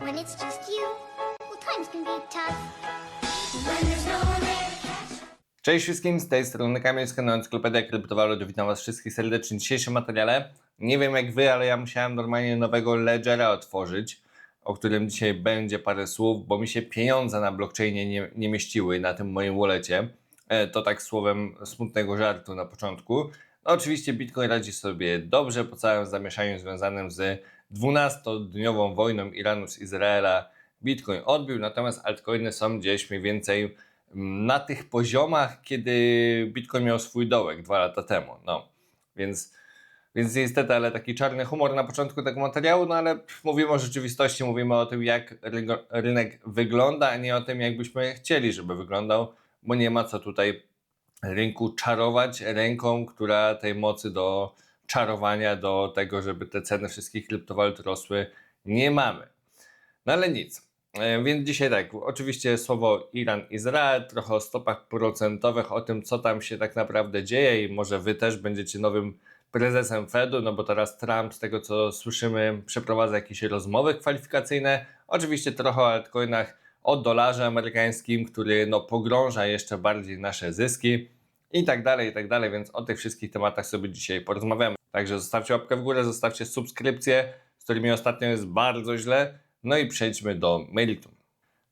when it's just you, well, times can be tough. When there's no one there to catch. Cześć wszystkim, z tej strony Kamil z kanału Encyklopedia Kryptowalut. Witam Was wszystkich serdecznie w dzisiejszym materiale. Nie wiem jak Wy, ale ja musiałem normalnie nowego Ledgera otworzyć, o którym dzisiaj będzie parę słów, bo mi się pieniądze na blockchainie nie, nie mieściły na tym moim wallecie. E, To tak słowem smutnego żartu na początku. No, oczywiście Bitcoin radzi sobie dobrze po całym zamieszaniu związanym z 12-dniową wojną Iranu z Izraela. Bitcoin odbił, natomiast altcoiny są gdzieś mniej więcej mm, na tych poziomach, kiedy Bitcoin miał swój dołek dwa lata temu. No, więc, więc niestety, ale taki czarny humor na początku tego materiału, no ale mówimy o rzeczywistości, mówimy o tym, jak rynek wygląda, a nie o tym, jakbyśmy chcieli, żeby wyglądał, bo nie ma co tutaj rynku czarować ręką, która tej mocy do czarowania, do tego, żeby te ceny wszystkich kryptowalut rosły, nie mamy. No ale nic. E, Więc dzisiaj tak, oczywiście słowo Iran-Izrael, trochę o stopach procentowych, o tym, co tam się tak naprawdę dzieje i może wy też będziecie nowym prezesem Fedu, no bo teraz Trump, z tego co słyszymy, przeprowadza jakieś rozmowy kwalifikacyjne. Oczywiście trochę o altcoinach, o dolarze amerykańskim, który no pogrąża jeszcze bardziej nasze zyski i tak dalej, i tak dalej, więc o tych wszystkich tematach sobie dzisiaj porozmawiamy. Także zostawcie łapkę w górę, zostawcie subskrypcję, z którymi ostatnio jest bardzo źle, no i przejdźmy do meritum.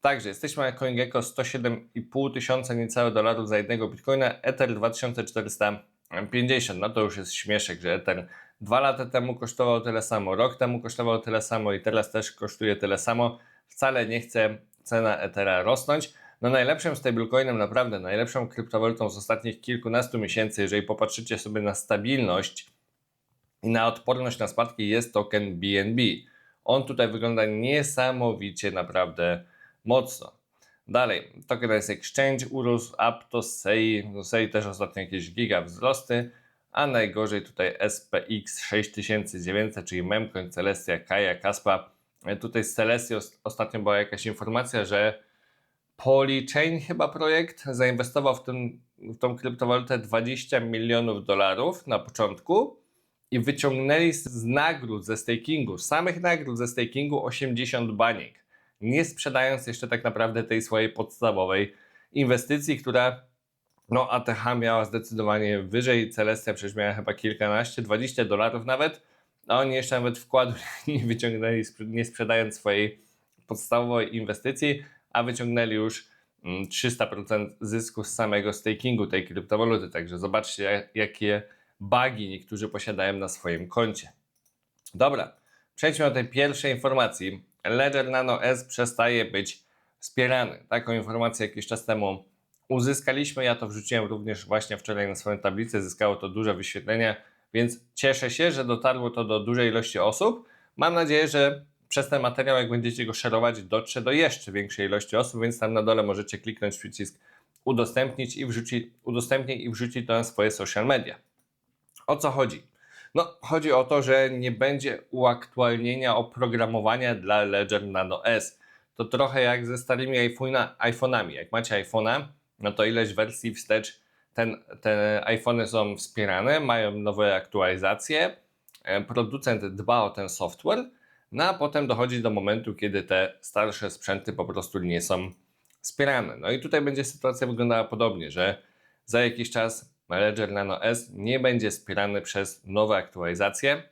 Także jesteśmy na CoinGecko 107,5 tysiąca niecałe dolarów za jednego bitcoina, Ether 2450. No to już jest śmieszek, że Ether dwa lata temu kosztował tyle samo, rok temu kosztował tyle samo i teraz też kosztuje tyle samo. Wcale nie chce cena Ethera rosnąć. No najlepszym stablecoinem, naprawdę najlepszą kryptowalutą z ostatnich kilkunastu miesięcy, jeżeli popatrzycie sobie na stabilność i na odporność na spadki jest token BNB. On tutaj wygląda niesamowicie naprawdę mocno. Dalej, token jest exchange urósł, Apto, SEI, no SEI też ostatnio jakieś giga wzrosty, a najgorzej tutaj SPX 6900, czyli Memcoin, Celestia, Kaja, Kaspa. E, Tutaj z Celestii os- ostatnio była jakaś informacja, że Polychain chyba projekt zainwestował w, tym, w tą kryptowalutę 20 milionów dolarów na początku i wyciągnęli z- nagród ze stakingu, samych nagród ze stakingu 80 baniek, nie sprzedając jeszcze tak naprawdę tej swojej podstawowej inwestycji, która no ATH miała zdecydowanie wyżej, Celestia przecież miała chyba kilkanaście, 20 dolarów nawet, a oni jeszcze nawet wkładu nie wyciągnęli, nie sprzedając swojej podstawowej inwestycji, a wyciągnęli już mm, 300% zysku z samego stakingu tej kryptowaluty. Także zobaczcie, jak- jakie bugi niektórzy posiadają na swoim koncie. Dobra, przejdźmy do tej pierwszej informacji. Ledger Nano S przestaje być wspierany. Taką informację jakiś czas temu uzyskaliśmy. Ja to wrzuciłem również właśnie wczoraj na swoją tablicę. Zyskało to duże wyświetlenia, więc cieszę się, że dotarło to do dużej ilości osób. Mam nadzieję, że przez ten materiał, jak będziecie go szerować, dotrze do jeszcze większej ilości osób, więc tam na dole możecie kliknąć przycisk udostępnić i wrzucić, udostępnij i wrzucić to na swoje social media. O co chodzi? No, chodzi o to, że nie będzie uaktualnienia oprogramowania dla Ledger Nano S. To trochę jak ze starymi iPhone'a- iPhone'ami. Jak macie iPhone'a, no to ileś wersji wstecz ten, te iPhony są wspierane, mają nowe aktualizacje, e, producent dba o ten software, no a potem dochodzi do momentu, kiedy te starsze sprzęty po prostu nie są wspierane. No i tutaj będzie sytuacja wyglądała podobnie, że za jakiś czas Ledger Nano S nie będzie wspierany przez nowe aktualizacje,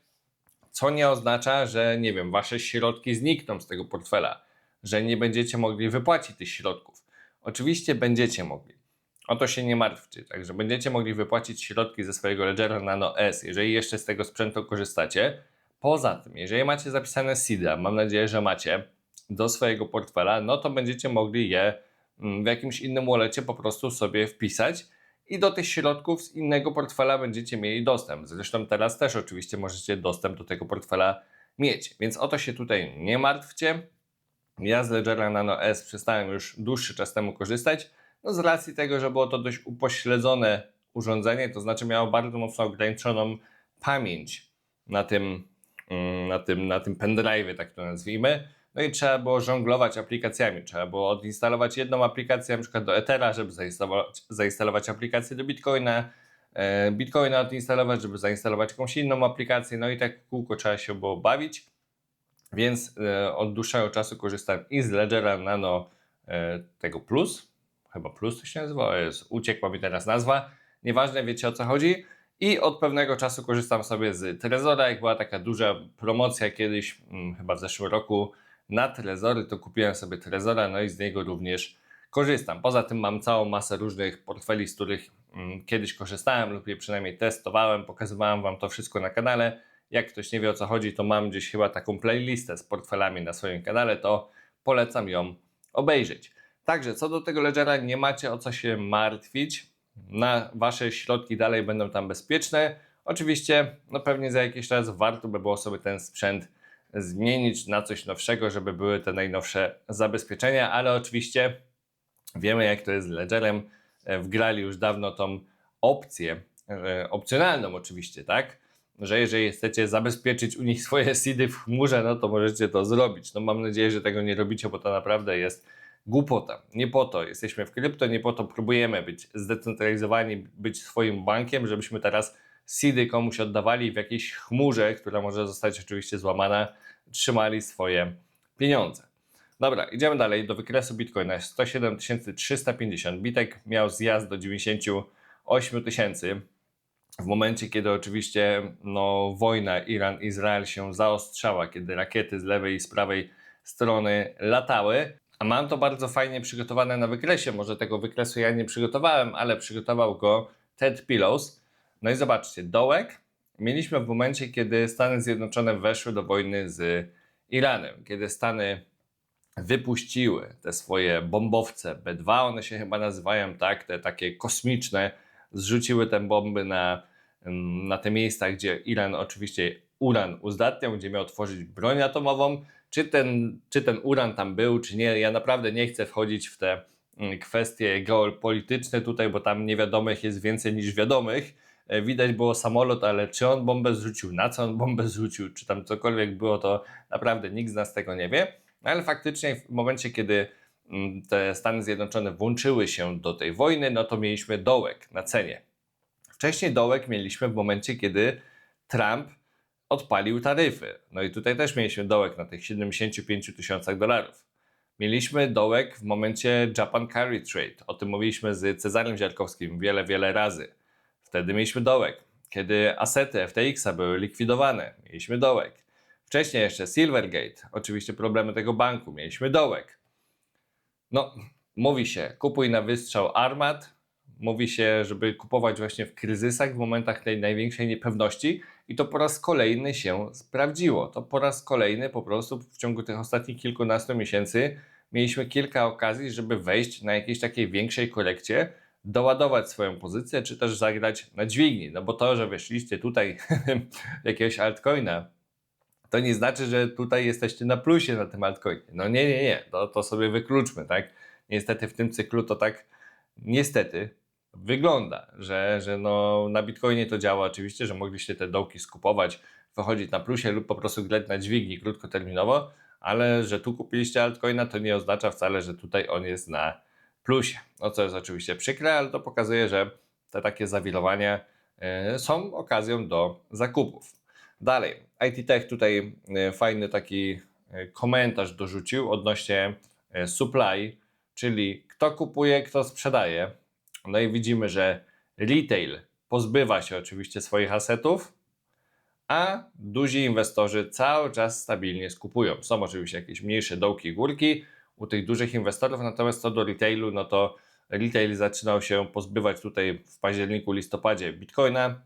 co nie oznacza, że nie wiem, wasze środki znikną z tego portfela, że nie będziecie mogli wypłacić tych środków. Oczywiście będziecie mogli. O to się nie martwcie. Także będziecie mogli wypłacić środki ze swojego Ledgera Nano S, jeżeli jeszcze z tego sprzętu korzystacie. Poza tym, jeżeli macie zapisane SIDA, mam nadzieję, że macie do swojego portfela, no to będziecie mogli je mm, w jakimś innym wallecie po prostu sobie wpisać i do tych środków z innego portfela będziecie mieli dostęp. Zresztą teraz też oczywiście możecie dostęp do tego portfela mieć, więc o to się tutaj nie martwcie. Ja z Ledgera Nano S przestałem już dłuższy czas temu korzystać, no z racji tego, że było to dość upośledzone urządzenie, to znaczy miało bardzo mocno ograniczoną pamięć na tym, na tym, na tym pendrive'ie, tak to nazwijmy. No i trzeba było żonglować aplikacjami. Trzeba było odinstalować jedną aplikację, na przykład do Ethera, żeby zainstalować, zainstalować aplikację do Bitcoina, e, Bitcoina odinstalować, żeby zainstalować jakąś inną aplikację, no i tak kółko trzeba się było bawić. Więc e, od dłuższego czasu korzystam i z Ledgera Nano e, tego Plus, chyba Plus to się nazywa, jest, uciekła mi teraz nazwa, nieważne, wiecie o co chodzi. I od pewnego czasu korzystam sobie z Trezora, jak była taka duża promocja kiedyś, hmm, chyba w zeszłym roku, na Trezory, to kupiłem sobie Trezora, no i z niego również korzystam. Poza tym mam całą masę różnych portfeli, z których mm, kiedyś korzystałem lub je przynajmniej testowałem, pokazywałem Wam to wszystko na kanale. Jak ktoś nie wie o co chodzi, to mam gdzieś chyba taką playlistę z portfelami na swoim kanale, to polecam ją obejrzeć. Także co do tego Ledgera, nie macie o co się martwić. Na Wasze środki dalej będą tam bezpieczne. Oczywiście, no pewnie za jakiś czas warto by było sobie ten sprzęt zmienić na coś nowszego, żeby były te najnowsze zabezpieczenia, ale oczywiście wiemy jak to jest z Ledgerem. E, Wgrali już dawno tą opcję, e, opcjonalną oczywiście, tak? Że jeżeli chcecie zabezpieczyć u nich swoje seedy w chmurze, no to możecie to zrobić. No mam nadzieję, że tego nie robicie, bo to naprawdę jest głupota. Nie po to jesteśmy w krypto, nie po to próbujemy być zdecentralizowani, być swoim bankiem, żebyśmy teraz seedy komuś oddawali w jakiejś chmurze, która może zostać oczywiście złamana, trzymali swoje pieniądze. Dobra, idziemy dalej do wykresu Bitcoina. 107 350. Bitek miał zjazd do 98 tysięcy. W momencie, kiedy oczywiście no, wojna Iran-Izrael się zaostrzała, kiedy rakiety z lewej i z prawej strony latały, a mam to bardzo fajnie przygotowane na wykresie. Może tego wykresu ja nie przygotowałem, ale przygotował go Ted Pillows. No i zobaczcie, dołek mieliśmy w momencie, kiedy Stany Zjednoczone weszły do wojny z Iranem, kiedy Stany wypuściły te swoje bombowce B2, one się chyba nazywają tak, te takie kosmiczne, zrzuciły te bomby na, na te miejsca, gdzie Iran oczywiście uran uzdatniał, gdzie miał tworzyć broń atomową. Czy ten, czy ten uran tam był, czy nie, ja naprawdę nie chcę wchodzić w te mm, kwestie geopolityczne tutaj, bo tam niewiadomych jest więcej niż wiadomych. E, Widać było samolot, ale czy on bombę zrzucił, na co on bombę zrzucił, czy tam cokolwiek było, to naprawdę nikt z nas tego nie wie. No ale faktycznie w momencie, kiedy mm, te Stany Zjednoczone włączyły się do tej wojny, no to mieliśmy dołek na cenie. Wcześniej dołek mieliśmy w momencie, kiedy Trump odpalił taryfy. No i tutaj też mieliśmy dołek na tych 75 tysiącach dolarów. Mieliśmy dołek w momencie Japan Carry Trade. O tym mówiliśmy z Cezarem Ziarkowskim wiele, wiele razy. Wtedy mieliśmy dołek. Kiedy asety FTX-a były likwidowane, mieliśmy dołek. Wcześniej jeszcze Silvergate, oczywiście problemy tego banku, mieliśmy dołek. No, mówi się, kupuj na wystrzał armat, mówi się, żeby kupować właśnie w kryzysach, w momentach tej największej niepewności i to po raz kolejny się sprawdziło. To po raz kolejny po prostu w ciągu tych ostatnich kilkunastu miesięcy mieliśmy kilka okazji, żeby wejść na jakiejś takiej większej korekcie, doładować swoją pozycję, czy też zagrać na dźwigni. No bo to, że weszliście tutaj jakiegoś altcoina, to nie znaczy, że tutaj jesteście na plusie na tym altcoinie. No nie, nie, nie, to, to sobie wykluczmy, tak? Niestety w tym cyklu to tak niestety wygląda, że, że no, na Bitcoinie to działa oczywiście, że mogliście te dołki skupować, wychodzić na plusie lub po prostu grać na dźwigni krótkoterminowo, ale że tu kupiliście altcoina to nie oznacza wcale, że tutaj on jest na plusie. No co jest oczywiście przykre, ale to pokazuje, że te takie zawirowania y, są okazją do zakupów. Dalej, IT Tech tutaj y, fajny taki y, komentarz dorzucił odnośnie supply, czyli kto kupuje, kto sprzedaje. No i widzimy, że retail pozbywa się oczywiście swoich asetów, a duzi inwestorzy cały czas stabilnie skupują. Są oczywiście jakieś mniejsze dołki i górki u tych dużych inwestorów, natomiast co do retailu, no to retail zaczynał się pozbywać tutaj w październiku, listopadzie bitcoina,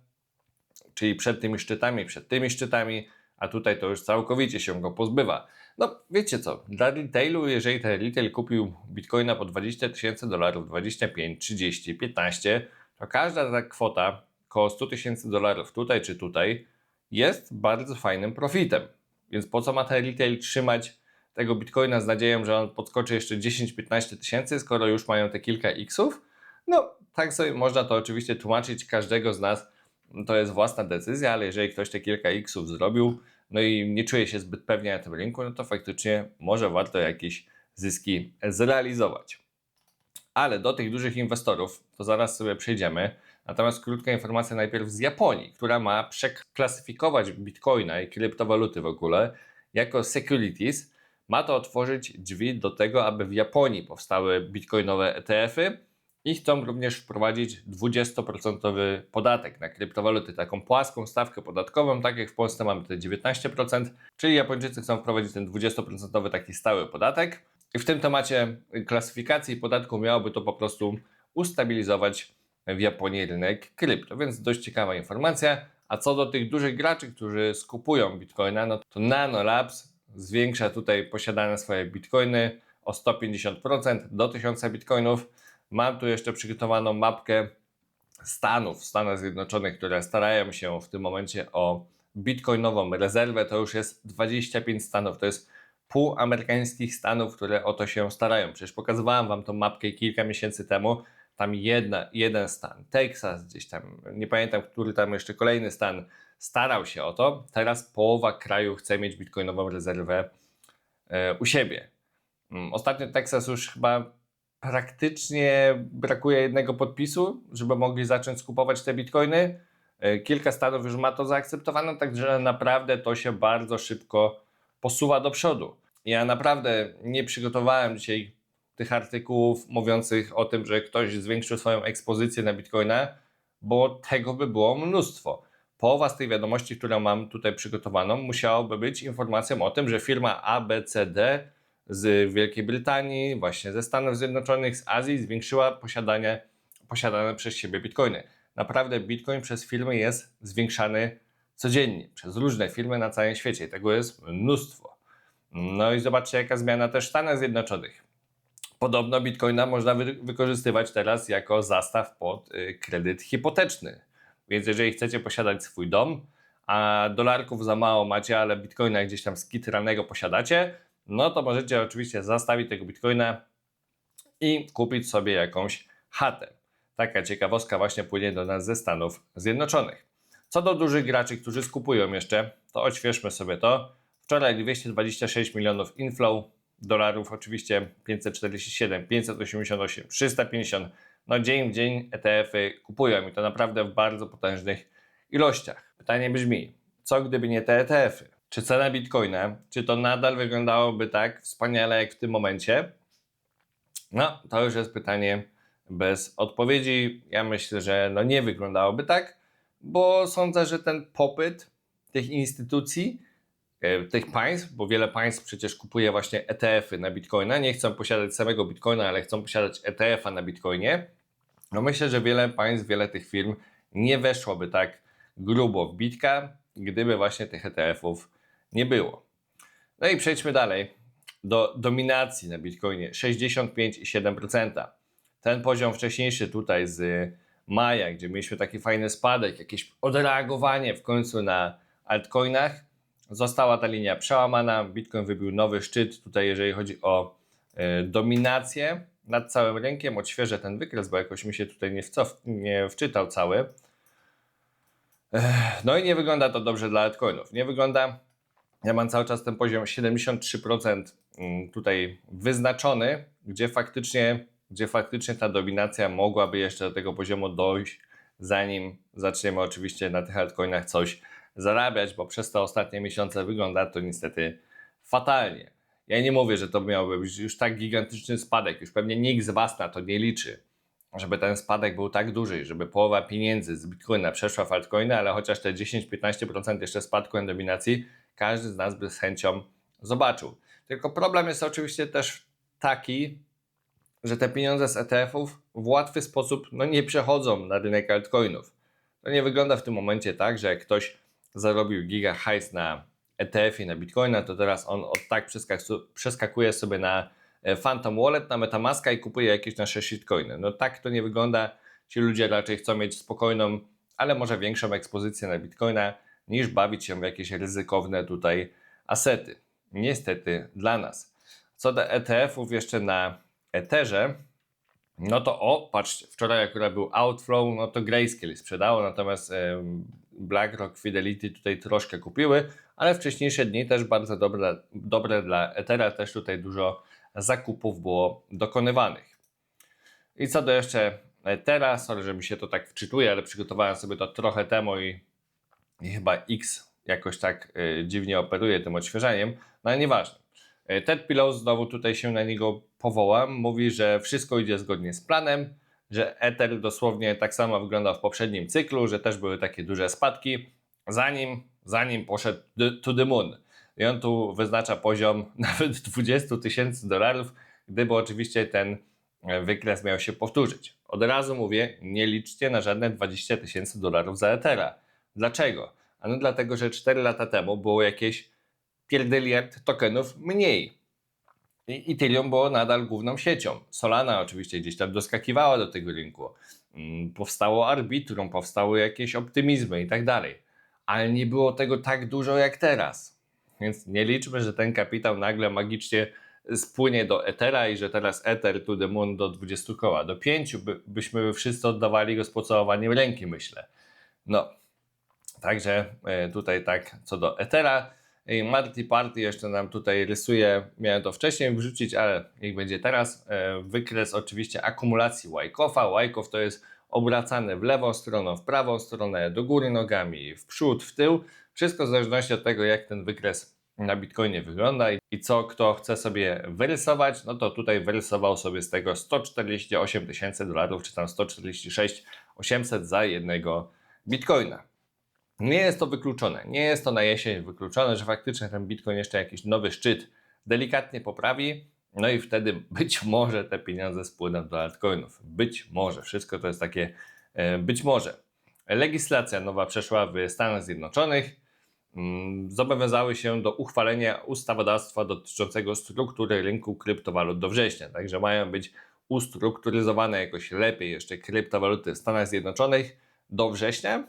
czyli przed tymi szczytami, przed tymi szczytami, a tutaj to już całkowicie się go pozbywa. No wiecie co, dla retailu, jeżeli ten retail kupił bitcoina po 20 tysięcy dolarów, 25, 30, 15, to każda ta kwota około 100 tysięcy dolarów tutaj czy tutaj jest bardzo fajnym profitem. Więc po co ma ten retail trzymać tego bitcoina z nadzieją, że on podskoczy jeszcze 10-15 tysięcy, skoro już mają te kilka xów? No, tak sobie można to oczywiście tłumaczyć każdego z nas to jest własna decyzja, ale jeżeli ktoś te kilka xów zrobił, no i nie czuje się zbyt pewnie na tym rynku, no to faktycznie może warto jakieś zyski zrealizować. Ale do tych dużych inwestorów to zaraz sobie przejdziemy. Natomiast krótka informacja najpierw z Japonii, która ma przeklasyfikować bitcoina i kryptowaluty w ogóle jako securities. Ma to otworzyć drzwi do tego, aby w Japonii powstały bitcoinowe ETF-y i chcą również wprowadzić 20% podatek na kryptowaluty, taką płaską stawkę podatkową, tak jak w Polsce mamy te 19%, czyli Japończycy chcą wprowadzić ten 20% taki stały podatek. I w tym temacie klasyfikacji podatku miałoby to po prostu ustabilizować w Japonii rynek krypto, więc dość ciekawa informacja. A co do tych dużych graczy, którzy skupują bitcoina, no to Nano Labs zwiększa tutaj posiadane swoje bitcoiny o 150% do 1000 bitcoinów. Mam tu jeszcze przygotowaną mapkę Stanów, Stanach Zjednoczonych, które starają się w tym momencie o bitcoinową rezerwę. To już jest 25 stanów, to jest pół amerykańskich stanów, które o to się starają. Przecież pokazywałem Wam tą mapkę kilka miesięcy temu. Tam jedna, jeden stan, Teksas gdzieś tam, nie pamiętam, który tam jeszcze kolejny stan starał się o to. Teraz połowa kraju chce mieć bitcoinową rezerwę e, u siebie. Mm, Ostatnio Teksas już chyba praktycznie brakuje jednego podpisu, żeby mogli zacząć skupować te bitcoiny. E, Kilka stanów już ma to zaakceptowane, także naprawdę to się bardzo szybko posuwa do przodu. Ja naprawdę nie przygotowałem dzisiaj tych artykułów mówiących o tym, że ktoś zwiększył swoją ekspozycję na bitcoina, bo tego by było mnóstwo. Połowa z tej wiadomości, którą mam tutaj przygotowaną, musiałoby być informacją o tym, że firma ABCD z Wielkiej Brytanii, właśnie ze Stanów Zjednoczonych, z Azji zwiększyła posiadanie, posiadane przez siebie bitcoiny. Naprawdę bitcoin przez firmy jest zwiększany codziennie, przez różne firmy na całym świecie. I tego jest mnóstwo. No i zobaczcie, jaka zmiana też w Stanach Zjednoczonych. Podobno bitcoina można wy wykorzystywać teraz jako zastaw pod y, kredyt hipoteczny. Więc jeżeli chcecie posiadać swój dom, a dolarków za mało macie, ale bitcoina gdzieś tam skitranego posiadacie, no to możecie oczywiście zastawić tego bitcoina i kupić sobie jakąś chatę. Taka ciekawostka właśnie płynie do nas ze Stanów Zjednoczonych. Co do dużych graczy, którzy skupują jeszcze, to odświeżmy sobie to. Wczoraj 226 milionów inflow, dolarów oczywiście 547, 588, 350. No dzień w dzień ETF-y kupują i to naprawdę w bardzo potężnych ilościach. Pytanie brzmi, co gdyby nie te ETF-y? Czy cena bitcoina, czy to nadal wyglądałoby tak wspaniale jak w tym momencie? No, to już jest pytanie bez odpowiedzi. Ja myślę, że no nie wyglądałoby tak, bo sądzę, że ten popyt tych instytucji, e, tych państw, bo wiele państw przecież kupuje właśnie ETF-y na bitcoina, nie chcą posiadać samego bitcoina, ale chcą posiadać ETF-a na bitcoinie. No myślę, że wiele państw, wiele tych firm nie weszłoby tak grubo w bitka, gdyby właśnie tych ETF-ów nie było. No i przejdźmy dalej do dominacji na Bitcoinie 65,7%. Ten poziom wcześniejszy tutaj z maja, gdzie mieliśmy taki fajny spadek, jakieś odreagowanie w końcu na altcoinach, została ta linia przełamana. Bitcoin wybił nowy szczyt tutaj, jeżeli chodzi o e, dominację nad całym rynkiem. Odświeżę ten wykres, bo jakoś mi się tutaj nie, wcof, nie wczytał cały. No i nie wygląda to dobrze dla altcoinów. Nie wygląda. Ja mam cały czas ten poziom 73% mm, tutaj wyznaczony, gdzie faktycznie, gdzie faktycznie ta dominacja mogłaby jeszcze do tego poziomu dojść, zanim zaczniemy oczywiście na tych altcoinach coś zarabiać, bo przez te ostatnie miesiące wygląda to niestety fatalnie. Ja nie mówię, że to miałby być już tak gigantyczny spadek, już pewnie nikt z Was na to nie liczy, żeby ten spadek był tak duży, żeby połowa pieniędzy z Bitcoina przeszła w altcoiny, ale chociaż te 10-15% jeszcze spadku dominacji, każdy z nas by z chęcią zobaczył. Tylko problem jest oczywiście też taki, że te pieniądze z ETF-ów w łatwy sposób no, nie przechodzą na rynek altcoinów. To nie wygląda w tym momencie tak, że jak ktoś zarobił giga hajs na ETF-ie, na Bitcoina, to teraz on od tak przeskaku- przeskakuje sobie na e, Phantom Wallet, na Metamaska i kupuje jakieś nasze shitcoiny. No tak to nie wygląda. Ci ludzie raczej chcą mieć spokojną, ale może większą ekspozycję na Bitcoina, niż bawić się w jakieś ryzykowne tutaj asety. Niestety dla nas. Co do ETF-ów jeszcze na Etherze, no to o, patrzcie, wczoraj akurat był outflow, no to Grayscale sprzedało, natomiast BlackRock, Fidelity tutaj troszkę kupiły, ale wcześniejsze dni też bardzo dobre, dobre dla Ethera, też tutaj dużo zakupów było dokonywanych. I co do jeszcze Ethera, sorry, że mi się to tak wczytuje, ale przygotowałem sobie to trochę temu i, i chyba X jakoś tak y, dziwnie operuje tym odświeżaniem, no ale nieważne. Y, Ted Pillow znowu tutaj się na niego powołam, mówi, że wszystko idzie zgodnie z planem, że Ether dosłownie tak samo wyglądał w poprzednim cyklu, że też były takie duże spadki, zanim, zanim poszedł to the moon. I on tu wyznacza poziom nawet 20 tysięcy dolarów, gdyby oczywiście ten e, wykres miał się powtórzyć. Od razu mówię, nie liczcie na żadne 20 tysięcy dolarów za Ethera. Dlaczego? Ano dlatego, że 4 lata temu było jakieś pierdyliard tokenów mniej. I Ethereum było nadal główną siecią. Solana oczywiście gdzieś tam doskakiwała do tego rynku. Mm, Powstało Arbitrum, powstały jakieś optymizmy i tak dalej. Ale nie było tego tak dużo jak teraz. Więc nie liczmy, że ten kapitał nagle magicznie spłynie do Ethera i że teraz Ether to the moon do 20 koła. Do 5 by, byśmy wszyscy oddawali go z pocałowaniem ręki, myślę. No, także e, tutaj tak co do Ethera. Marty Party jeszcze nam tutaj rysuje, miałem to wcześniej wrzucić, ale niech będzie teraz. E, Wykres oczywiście akumulacji Wyckofa. Wyckoff to jest obracane w lewą stronę, w prawą stronę, do góry nogami, w przód, w tył. Wszystko w zależności od tego, jak ten wykres na Bitcoinie wygląda i co kto chce sobie wyrysować, no to tutaj wyrysował sobie z tego 148 tysięcy dolarów, czy tam 146 800 za jednego Bitcoina. Nie jest to wykluczone, nie jest to na jesień wykluczone, że faktycznie ten Bitcoin jeszcze jakiś nowy szczyt delikatnie poprawi, no i wtedy być może te pieniądze spłyną do altcoinów. Być może, wszystko to jest takie e, być może. Legislacja nowa przeszła w Stanach Zjednoczonych. Mm, Zobowiązały się do uchwalenia ustawodawstwa dotyczącego struktury rynku kryptowalut do września. Także mają być ustrukturyzowane jakoś lepiej jeszcze kryptowaluty w Stanach Zjednoczonych do września.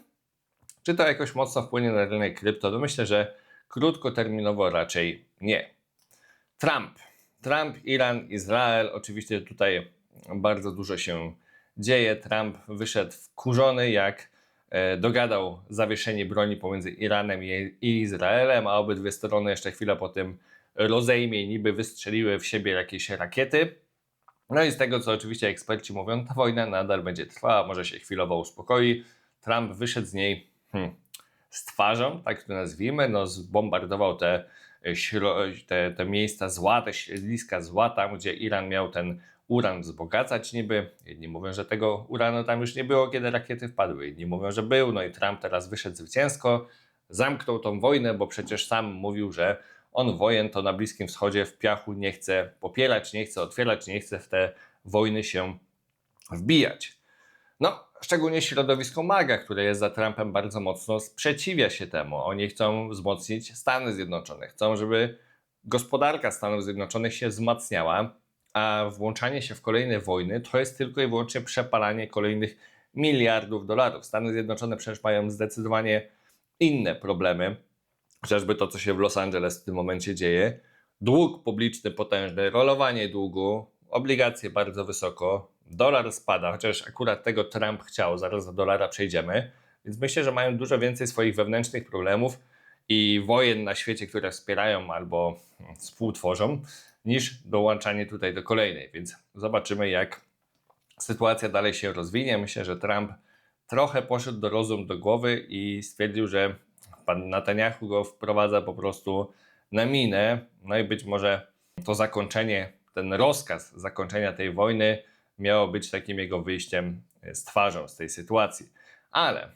Czy to jakoś mocno wpłynie na rynek krypto? No myślę, że krótkoterminowo raczej nie. Trump. Trump, Iran, Izrael. Oczywiście tutaj bardzo dużo się dzieje. Trump wyszedł wkurzony, jak e, dogadał zawieszenie broni pomiędzy Iranem i, Izraelem, a obydwie strony jeszcze chwilę po tym rozejmie niby wystrzeliły w siebie jakieś rakiety. No i z tego, co oczywiście eksperci mówią, ta wojna nadal będzie trwała, może się chwilowo uspokoi. Trump wyszedł z niej hmm, z twarzą, tak to nazwijmy, no zbombardował te, e, śro- te, te miejsca zła, te środowiska zła, tam gdzie Iran miał ten uran wzbogacać niby. Jedni mówią, że tego uranu tam już nie było, kiedy rakiety wpadły, inni mówią, że był, no i Trump teraz wyszedł zwycięsko, zamknął tą wojnę, bo przecież sam mówił, że on wojen to na Bliskim Wschodzie w piachu nie chce popierać, nie chce otwierać, nie chce w te wojny się wbijać. No, szczególnie środowisko MAGA, które jest za Trumpem bardzo mocno, sprzeciwia się temu. Oni chcą wzmocnić Stany Zjednoczone. Chcą, żeby gospodarka Stanów Zjednoczonych się wzmacniała, a włączanie się w kolejne wojny to jest tylko i wyłącznie przepalanie kolejnych miliardów dolarów. Stany Zjednoczone przecież mają zdecydowanie inne problemy, chociażby to, co się w Los Angeles w tym momencie dzieje. Dług publiczny potężny, rolowanie długu, obligacje bardzo wysoko, dolar spada, chociaż akurat tego Trump chciał, zaraz do dolara przejdziemy. Więc myślę, że mają dużo więcej swoich wewnętrznych problemów i wojen na świecie, które wspierają albo współtworzą, niż dołączanie tutaj do kolejnej. Więc zobaczymy, jak sytuacja dalej się rozwinie. Myślę, że Trump trochę poszedł do rozum do głowy i stwierdził, że pan Netanyahu go wprowadza po prostu na minę. No i być może to zakończenie, ten rozkaz zakończenia tej wojny miało być takim jego wyjściem z twarzą z tej sytuacji. Ale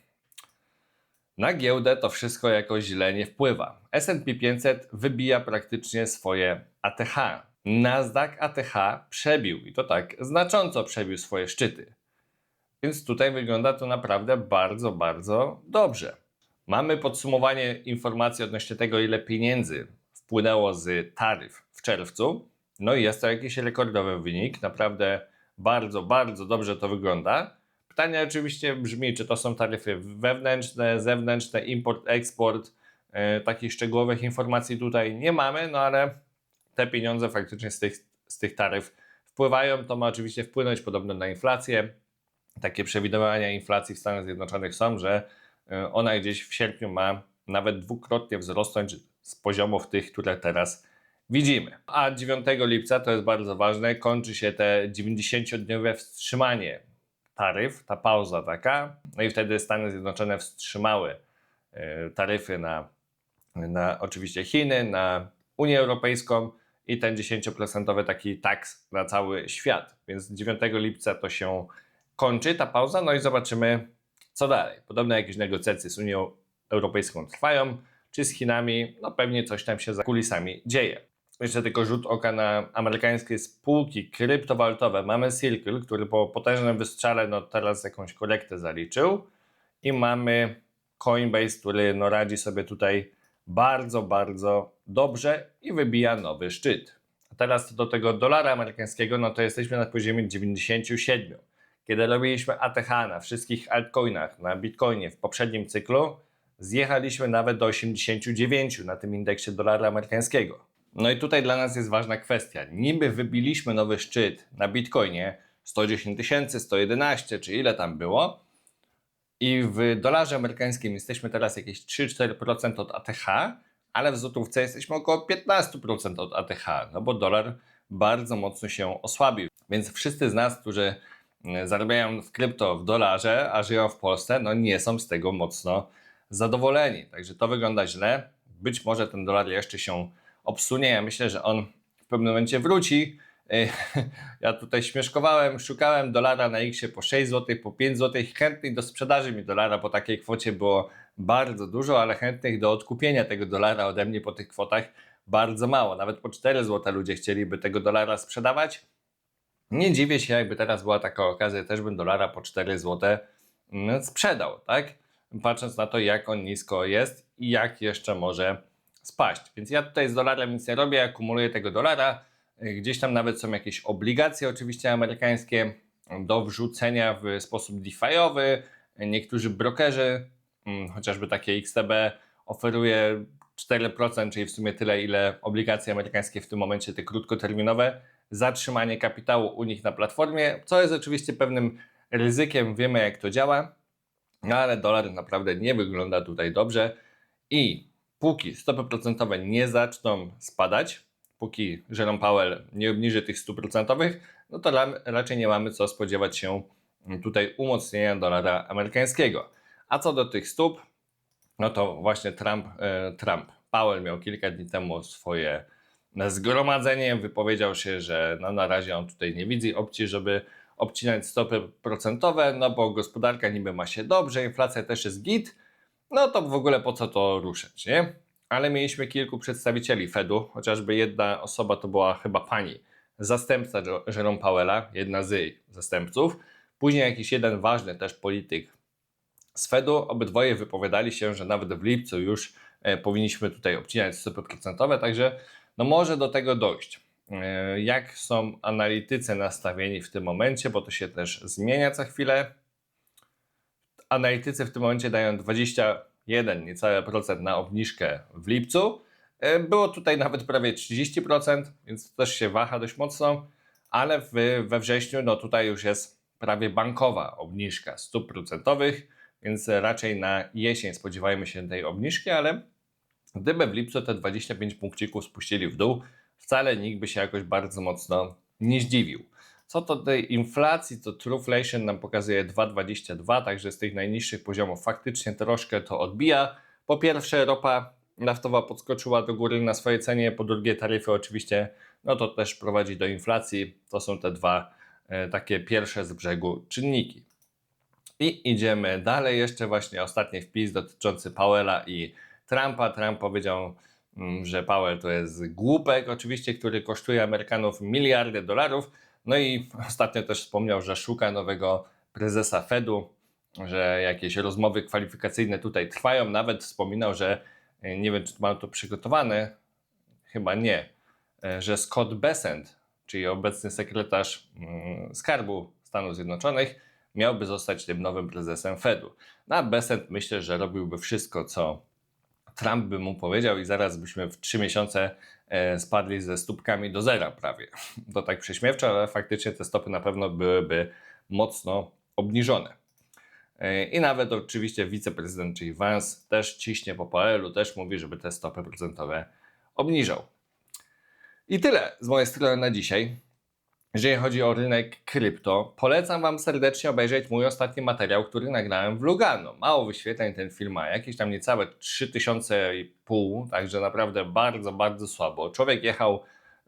na giełdę to wszystko jakoś źle nie wpływa. S&P 500 wybija praktycznie swoje ATH. Nasdaq ATH przebił i to tak znacząco przebił swoje szczyty. Więc tutaj wygląda to naprawdę bardzo, bardzo dobrze. Mamy podsumowanie informacji odnośnie tego, ile pieniędzy wpłynęło z taryf w czerwcu. No i jest to jakiś rekordowy wynik. Naprawdę bardzo, bardzo dobrze to wygląda. Pytanie oczywiście brzmi, czy to są taryfy wewnętrzne, zewnętrzne, import, eksport. E, takich szczegółowych informacji tutaj nie mamy, no ale te pieniądze faktycznie z tych, z tych taryf wpływają. To ma oczywiście wpłynąć podobno na inflację. Takie przewidywania inflacji w Stanach Zjednoczonych są, że e, ona gdzieś w sierpniu ma nawet dwukrotnie wzrosnąć z poziomów tych, które teraz widzimy. A 9 lipca, to jest bardzo ważne, kończy się te 90-dniowe wstrzymanie taryf, ta pauza taka. No i wtedy Stany Zjednoczone wstrzymały e, taryfy na na oczywiście Chiny, na Unię Europejską i ten 10% taki tax na cały świat. Więc 9 lipca to się kończy ta pauza, no i zobaczymy co dalej. Podobno jakieś negocjacje z Unią Europejską trwają, czy z Chinami, no pewnie coś tam się za kulisami dzieje. Jeszcze tylko rzut oka na amerykańskie spółki kryptowalutowe. Mamy Circle, który po potężnym wystrzale no teraz jakąś korektę zaliczył i mamy Coinbase, który no radzi sobie tutaj bardzo, bardzo dobrze i wybija nowy szczyt. A teraz do tego dolara amerykańskiego, no to jesteśmy na poziomie 97. Kiedy robiliśmy ATH na wszystkich altcoinach, na Bitcoinie w poprzednim cyklu, zjechaliśmy nawet do 89 na tym indeksie dolara amerykańskiego. No i tutaj dla nas jest ważna kwestia. Niby wybiliśmy nowy szczyt na Bitcoinie 110 tysięcy, 111 czy ile tam było, i w dolarze amerykańskim jesteśmy teraz jakieś 3-4% od ATH, ale w złotówce jesteśmy około 15% od ATH, no bo dolar bardzo mocno się osłabił. Więc wszyscy z nas, którzy mm, zarabiają w krypto w dolarze, a żyją w Polsce, no nie są z tego mocno zadowoleni. Także to wygląda źle. Być może ten dolar jeszcze się obsunie. Ja myślę, że on w pewnym momencie wróci. Ej, Ja tutaj śmieszkowałem, szukałem dolara na X po 6 zł, po 5 zł. Chętnych do sprzedaży mi dolara po takiej kwocie było bardzo dużo, ale chętnych do odkupienia tego dolara ode mnie po tych kwotach bardzo mało. Nawet po 4 zł ludzie chcieliby tego dolara sprzedawać. Nie dziwię się, jakby teraz była taka okazja, też bym dolara po 4 zł mm, sprzedał, tak? Patrząc na to, jak on nisko jest i jak jeszcze może spaść. Więc ja tutaj z dolarem nic nie robię, akumuluję tego dolara. Gdzieś tam nawet są jakieś obligacje, oczywiście amerykańskie, do wrzucenia w sposób DeFi'owy. Niektórzy brokerzy, mm, chociażby takie XTB, oferuje 4%, czyli w sumie tyle, ile obligacje amerykańskie w tym momencie, te krótkoterminowe, zatrzymanie kapitału u nich na platformie, co jest oczywiście pewnym ryzykiem, wiemy jak to działa, no ale dolar naprawdę nie wygląda tutaj dobrze i póki stopy procentowe nie zaczną spadać, póki Jerome Powell nie obniży tych stóp procentowych, no to ra- raczej nie mamy co spodziewać się tutaj umocnienia dolara amerykańskiego. A co do tych stóp, no to właśnie Trump, e, Trump, Powell miał kilka dni temu swoje zgromadzenie, wypowiedział się, że no na razie on tutaj nie widzi opcji, żeby obcinać stopy procentowe, no bo gospodarka niby ma się dobrze, inflacja też jest git, no to w ogóle po co to ruszać, nie? Ale mieliśmy kilku przedstawicieli Fedu, chociażby jedna osoba to była chyba pani, zastępca Jerome Powella, jedna z jej zastępców, później jakiś jeden ważny też polityk z Fedu, obydwoje wypowiadali się, że nawet w lipcu już e, powinniśmy tutaj obcinać stopy procentowe, także no może do tego dojść. E, jak są analitycy nastawieni w tym momencie, bo to się też zmienia co chwilę. Analitycy w tym momencie dają 21 niecałe procent na obniżkę w lipcu. E, Było tutaj nawet prawie 30%, więc to też się waha dość mocno, ale w, we wrześniu no tutaj już jest prawie bankowa obniżka stóp procentowych, więc raczej na jesień spodziewajmy się tej obniżki, ale gdyby w lipcu te 25 punkcików spuścili w dół, wcale nikt by się jakoś bardzo mocno nie zdziwił. Co do tej inflacji, to Trueflation nam pokazuje 2,22, także z tych najniższych poziomów faktycznie troszkę to odbija. Po pierwsze, ropa naftowa podskoczyła do góry na swojej cenie, po drugie, taryfy oczywiście, no to też prowadzi do inflacji. To są te dwa e, takie pierwsze z brzegu czynniki. I idziemy dalej. Jeszcze właśnie ostatni wpis dotyczący Powella i Trumpa. Trump powiedział, mm, że Powell to jest głupek, oczywiście, który kosztuje Amerykanów miliardy dolarów. No i ostatnio też wspomniał, że szuka nowego prezesa Fedu, że jakieś rozmowy kwalifikacyjne tutaj trwają. Nawet wspominał, że e, nie wiem, czy mam to przygotowane, chyba nie, e, że Scott Bessent, czyli obecny sekretarz mm, skarbu Stanów Zjednoczonych, miałby zostać tym nowym prezesem Fedu. No a myślę, że robiłby wszystko, co Trump by mu powiedział i zaraz byśmy w trzy miesiące e, spadli ze stópkami do zera prawie. To tak prześmiewcze, ale faktycznie te stopy na pewno byłyby mocno obniżone. E, I nawet oczywiście wiceprezydent, czyli Vance, też ciśnie po Powellu, też mówi, żeby te stopy procentowe obniżał. I tyle z mojej strony na dzisiaj. Jeżeli chodzi o rynek krypto, polecam Wam serdecznie obejrzeć mój ostatni materiał, który nagrałem w Lugano. Mało wyświetleń ten film ma, jakieś tam niecałe 3500, także naprawdę bardzo, bardzo słabo. Człowiek jechał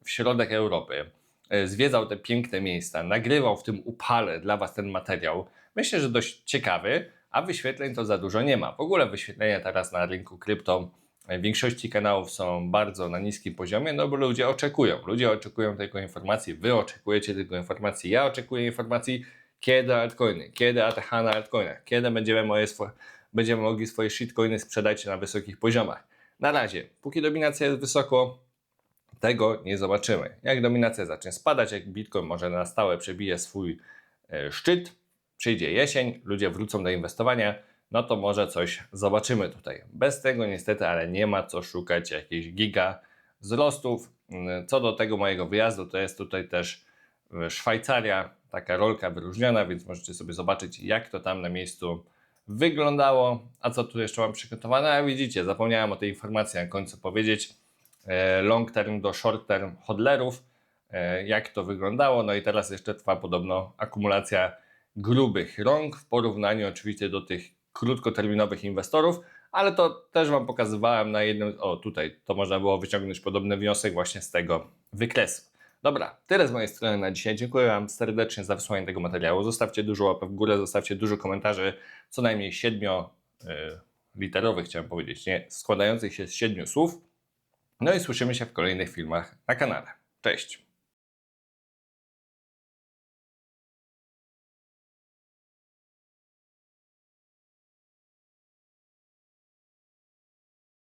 w środek Europy, e, zwiedzał te piękne miejsca, nagrywał w tym upale dla Was ten materiał. Myślę, że dość ciekawy, a wyświetleń to za dużo nie ma. W ogóle wyświetlenia teraz na rynku krypto większości kanałów są bardzo na niskim poziomie, no bo ludzie oczekują. Ludzie oczekują tego informacji, wy oczekujecie tego informacji, ja oczekuję informacji, kiedy altcoiny, kiedy ATH na altcoinach, kiedy będziemy, moje swo- będziemy mogli swoje shitcoiny sprzedać na wysokich poziomach. Na razie, póki dominacja jest wysoko, tego nie zobaczymy. Jak dominacja zacznie spadać, jak Bitcoin może na stałe przebije swój e, szczyt, przyjdzie jesień, ludzie wrócą do inwestowania, no to może coś zobaczymy tutaj. Bez tego niestety, ale nie ma co szukać jakichś giga wzrostów. Mm, Co do tego mojego wyjazdu, to jest tutaj też e, Szwajcaria, taka rolka wyróżniona, więc możecie sobie zobaczyć, jak to tam na miejscu wyglądało. A co tu jeszcze mam przygotowane? A widzicie, zapomniałem o tej informacji na końcu powiedzieć. E, Long term do short term hodlerów, e, jak to wyglądało. No i teraz jeszcze trwa podobno akumulacja grubych rąk w porównaniu oczywiście do tych krótkoterminowych inwestorów, ale to też Wam pokazywałem na jednym, o tutaj, to można było wyciągnąć podobny wniosek właśnie z tego wykresu. Dobra, tyle z mojej strony na dzisiaj. Dziękuję Wam serdecznie za wysłanie tego materiału. Zostawcie dużo łapek w górę, zostawcie dużo komentarzy, co najmniej siedmiu y, literowych, chciałem powiedzieć, nie, składających się z siedmiu słów. No i słyszymy się w kolejnych filmach na kanale. Cześć!